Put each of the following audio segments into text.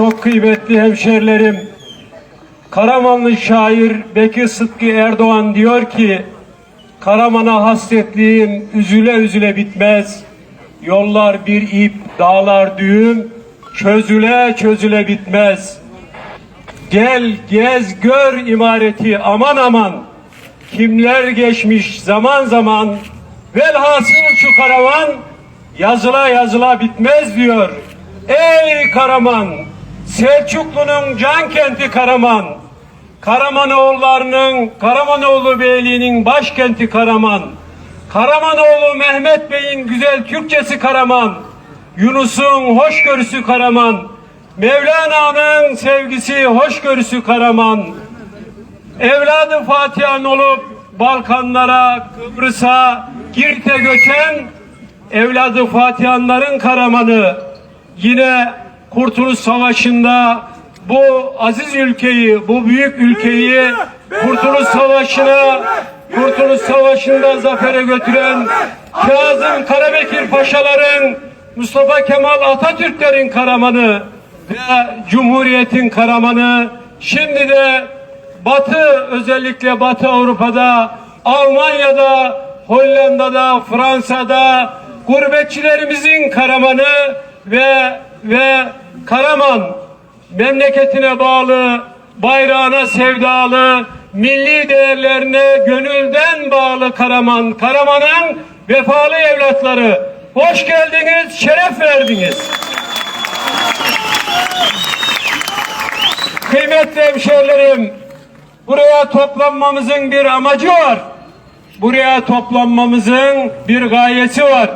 Çok kıymetli hemşerilerim, Karamanlı şair Bekir Sıtkı Erdoğan diyor ki, Karaman'a hasretliğim üzüle üzüle bitmez. Yollar bir ip, dağlar düğüm, çözüle çözüle bitmez. Gel gez gör imareti aman aman. Kimler geçmiş zaman zaman. Velhasıl şu karavan yazıla yazıla bitmez diyor. Ey Karaman! Selçuklu'nun can kenti Karaman. Karamanoğullarının, Karamanoğlu Beyliği'nin başkenti Karaman. Karamanoğlu Mehmet Bey'in güzel Türkçesi Karaman. Yunus'un hoşgörüsü Karaman. Mevlana'nın sevgisi hoşgörüsü Karaman. Evladı Fatiha'nın olup Balkanlara, Kıbrıs'a, Girit'e göçen evladı Fatihanların Karaman'ı yine Kurtuluş Savaşı'nda bu aziz ülkeyi, bu büyük ülkeyi Kurtuluş Savaşı'na Kurtuluş Savaşı'nda zafere götüren Kazım Karabekir Paşaların, Mustafa Kemal Atatürklerin Karaman'ı ve Cumhuriyet'in Karaman'ı şimdi de Batı özellikle Batı Avrupa'da, Almanya'da, Hollanda'da, Fransa'da gurbetçilerimizin Karaman'ı ve ve Karaman memleketine bağlı, bayrağına sevdalı, milli değerlerine gönülden bağlı Karaman, Karaman'ın vefalı evlatları. Hoş geldiniz, şeref verdiniz. Kıymetli hemşehrilerim, buraya toplanmamızın bir amacı var. Buraya toplanmamızın bir gayesi var.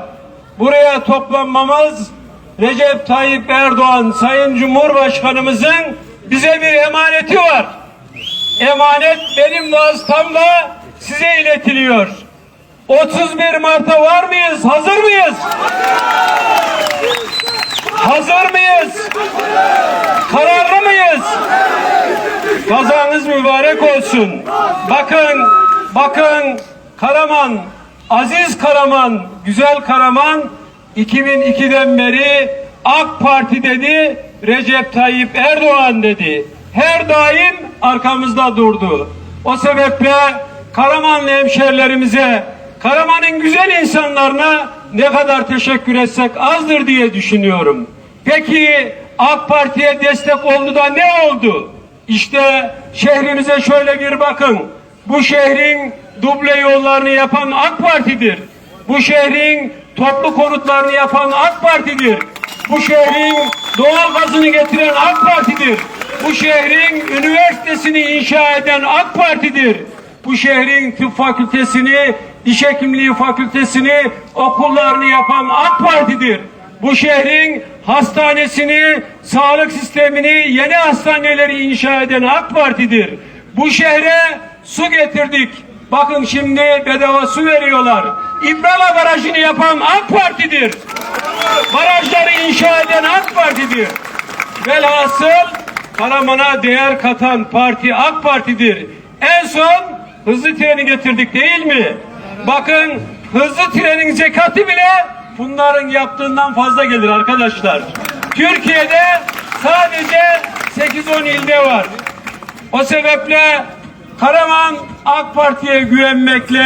Buraya toplanmamız Recep Tayyip Erdoğan Sayın Cumhurbaşkanımızın bize bir emaneti var. Emanet benim vasıtamla size iletiliyor. 31 Mart'a var mıyız? Hazır mıyız? Hazır mıyız? Kararlı mıyız? Kazanız mübarek olsun. Bakın, bakın Karaman, Aziz Karaman, güzel Karaman 2002'den beri AK Parti dedi, Recep Tayyip Erdoğan dedi. Her daim arkamızda durdu. O sebeple Karamanlı hemşerilerimize, Karaman'ın güzel insanlarına ne kadar teşekkür etsek azdır diye düşünüyorum. Peki AK Parti'ye destek oldu da ne oldu? İşte şehrimize şöyle bir bakın. Bu şehrin duble yollarını yapan AK Parti'dir. Bu şehrin toplu konutlarını yapan AK Parti'dir. Bu şehrin doğal gazını getiren AK Parti'dir. Bu şehrin üniversitesini inşa eden AK Parti'dir. Bu şehrin tıp fakültesini, diş hekimliği fakültesini, okullarını yapan AK Parti'dir. Bu şehrin hastanesini, sağlık sistemini, yeni hastaneleri inşa eden AK Parti'dir. Bu şehre su getirdik. Bakın şimdi bedava su veriyorlar. İbrala Barajı'nı yapan AK Parti'dir. Barajları inşa eden AK Parti'dir. Velhasıl Karaman'a değer katan parti AK Parti'dir. En son hızlı treni getirdik değil mi? Bakın hızlı trenin zekatı bile bunların yaptığından fazla gelir arkadaşlar. Türkiye'de sadece 8-10 ilde var. O sebeple Karaman AK Parti'ye güvenmekle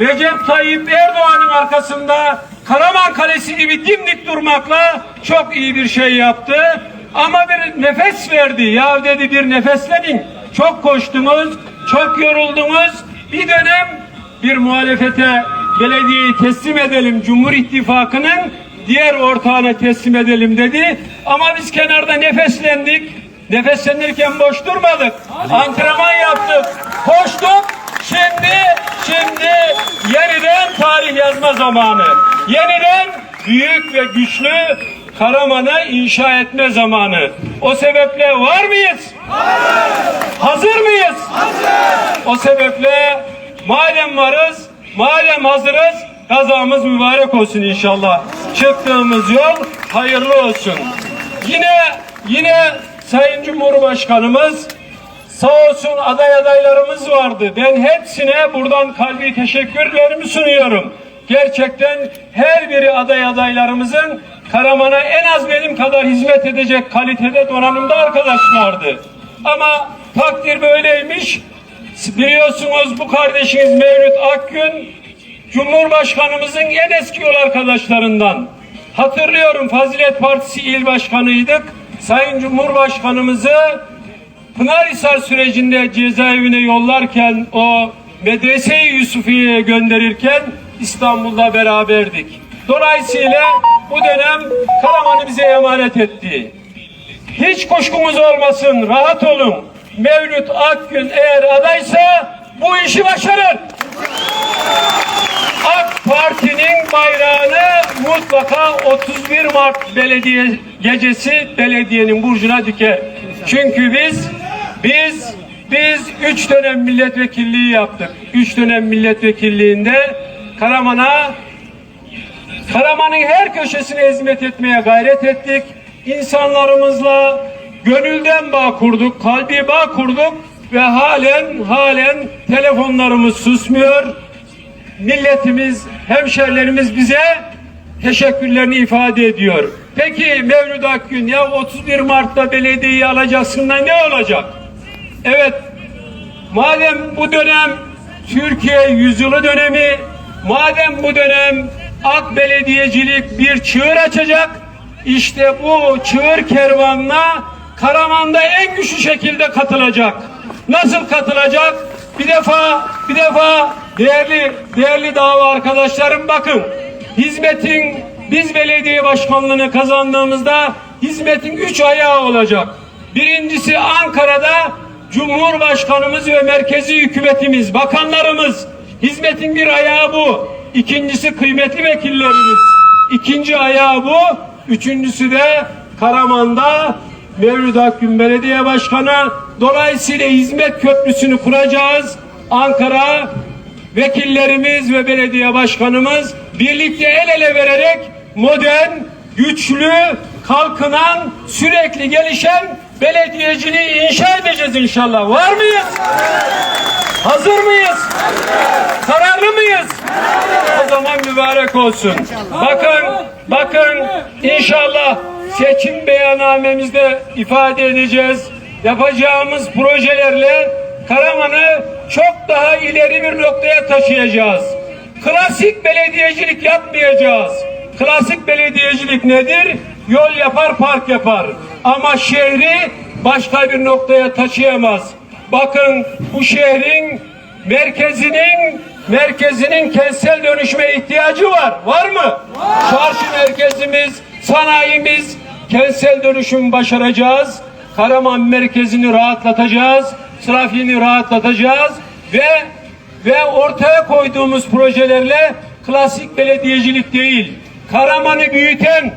Recep Tayyip Erdoğan'ın arkasında Karaman Kalesi gibi dimdik durmakla çok iyi bir şey yaptı. Ama bir nefes verdi. Ya dedi bir nefeslenin. Çok koştunuz, çok yoruldunuz. Bir dönem bir muhalefete belediyeyi teslim edelim Cumhur İttifakı'nın diğer ortağına teslim edelim dedi. Ama biz kenarda nefeslendik. Nefeslenirken boş durmadık. Antrenman yaptık. Koştuk. Şimdi, şimdi yeniden tarih yazma zamanı. Yeniden büyük ve güçlü Karaman'ı inşa etme zamanı. O sebeple var mıyız? Hazır mıyız? Hazır. O sebeple madem varız, madem hazırız, kazamız mübarek olsun inşallah. Çıktığımız yol hayırlı olsun. Yine yine Sayın Cumhurbaşkanımız sağ olsun aday adaylarımız vardı. Ben hepsine buradan kalbi teşekkürlerimi sunuyorum. Gerçekten her biri aday adaylarımızın Karaman'a en az benim kadar hizmet edecek kalitede donanımda arkadaşlardı. Ama takdir böyleymiş. Biliyorsunuz bu kardeşiniz Mevlüt Akgün Cumhurbaşkanımızın en eski yol arkadaşlarından. Hatırlıyorum Fazilet Partisi il başkanıydık. Sayın Cumhurbaşkanımızı Pınarhisar sürecinde cezaevine yollarken o medrese-i Yusufiye'ye gönderirken İstanbul'da beraberdik. Dolayısıyla bu dönem Karaman'ı bize emanet etti. Hiç kuşkumuz olmasın, rahat olun. Mevlüt Akgün eğer adaysa bu işi başarır. AK Parti'nin bayrağını mutlaka 31 Mart belediye gecesi belediyenin burcuna diker. Çünkü biz biz biz üç dönem milletvekilliği yaptık. Üç dönem milletvekilliğinde Karaman'a Karaman'ın her köşesine hizmet etmeye gayret ettik. İnsanlarımızla gönülden bağ kurduk, kalbi bağ kurduk ve halen halen telefonlarımız susmuyor milletimiz, hemşerilerimiz bize teşekkürlerini ifade ediyor. Peki Mevlüt Akgün ya 31 Mart'ta belediyeyi alacaksın da ne olacak? Evet, madem bu dönem Türkiye yüzyılı dönemi, madem bu dönem AK Belediyecilik bir çığır açacak, işte bu çığır kervanına Karaman'da en güçlü şekilde katılacak. Nasıl katılacak? Bir defa, bir defa değerli değerli dava arkadaşlarım bakın. Hizmetin biz belediye başkanlığını kazandığımızda hizmetin üç ayağı olacak. Birincisi Ankara'da Cumhurbaşkanımız ve merkezi hükümetimiz, bakanlarımız. Hizmetin bir ayağı bu. İkincisi kıymetli vekillerimiz. İkinci ayağı bu. Üçüncüsü de Karaman'da Mevlüt Akgün Belediye Başkanı. Dolayısıyla hizmet köprüsünü kuracağız. Ankara vekillerimiz ve belediye başkanımız birlikte el ele vererek modern, güçlü, kalkınan, sürekli gelişen belediyeciliği inşa edeceğiz inşallah. Var mıyız? Hazır mıyız? Kararlı mıyız? O zaman mübarek olsun. Bakın, bakın inşallah seçim beyannamemizde ifade edeceğiz. Yapacağımız projelerle Karaman'ı çok daha ileri bir noktaya taşıyacağız. Klasik belediyecilik yapmayacağız. Klasik belediyecilik nedir? Yol yapar, park yapar. Ama şehri başka bir noktaya taşıyamaz. Bakın bu şehrin merkezinin merkezinin kentsel dönüşme ihtiyacı var. Var mı? Çarşı merkezimiz, sanayimiz kentsel dönüşüm başaracağız. Karaman merkezini rahatlatacağız. Trafiğini rahatlatacağız ve ve ortaya koyduğumuz projelerle klasik belediyecilik değil, Karaman'ı büyüten,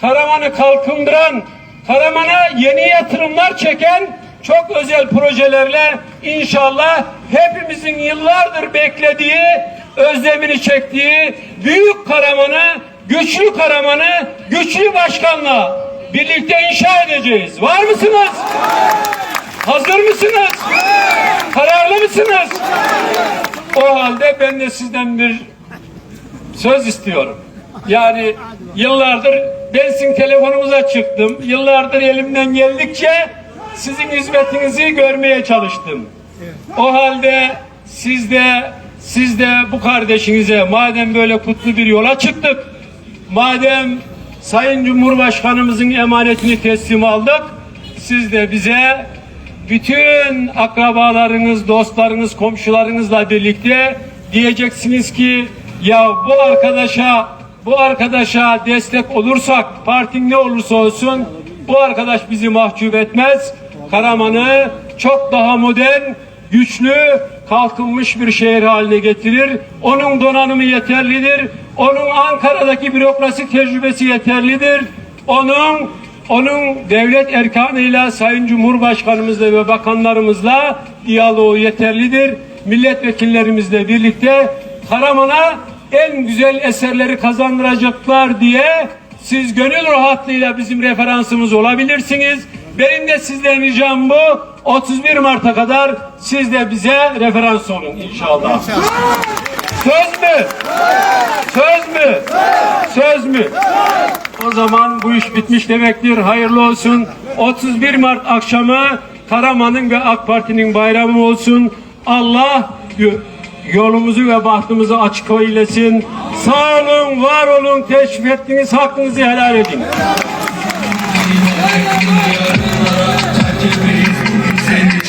Karaman'ı kalkındıran, Karaman'a yeni yatırımlar çeken çok özel projelerle inşallah hepimizin yıllardır beklediği, özlemini çektiği büyük Karaman'ı, güçlü Karaman'ı, güçlü başkanla birlikte inşa edeceğiz. Var mısınız? Hazır mısınız? Kararlı mısınız? O halde ben de sizden bir söz istiyorum. Yani yıllardır ben sizin telefonunuza çıktım. Yıllardır elimden geldikçe sizin hizmetinizi görmeye çalıştım. O halde siz de siz de bu kardeşinize madem böyle kutlu bir yola çıktık, madem Sayın Cumhurbaşkanımızın emanetini teslim aldık, siz de bize bütün akrabalarınız, dostlarınız, komşularınızla birlikte diyeceksiniz ki ya bu arkadaşa bu arkadaşa destek olursak partin ne olursa olsun bu arkadaş bizi mahcup etmez. Karaman'ı çok daha modern, güçlü, kalkınmış bir şehir haline getirir. Onun donanımı yeterlidir. Onun Ankara'daki bürokrasi tecrübesi yeterlidir. Onun onun devlet erkanıyla Sayın Cumhurbaşkanımızla ve bakanlarımızla diyaloğu yeterlidir. Milletvekillerimizle birlikte Karaman'a en güzel eserleri kazandıracaklar diye siz gönül rahatlığıyla bizim referansımız olabilirsiniz. Benim de sizden ricam bu. 31 Mart'a kadar siz de bize referans olun inşallah. Söz mü? Söz mü? Söz mü? O zaman bu iş bitmiş demektir. Hayırlı olsun. 31 Mart akşamı Karaman'ın ve AK Parti'nin bayramı olsun. Allah yolumuzu ve bahtımızı açık eylesin. Sağ olun, var olun, teşvik ettiğiniz hakkınızı helal edin. Seni.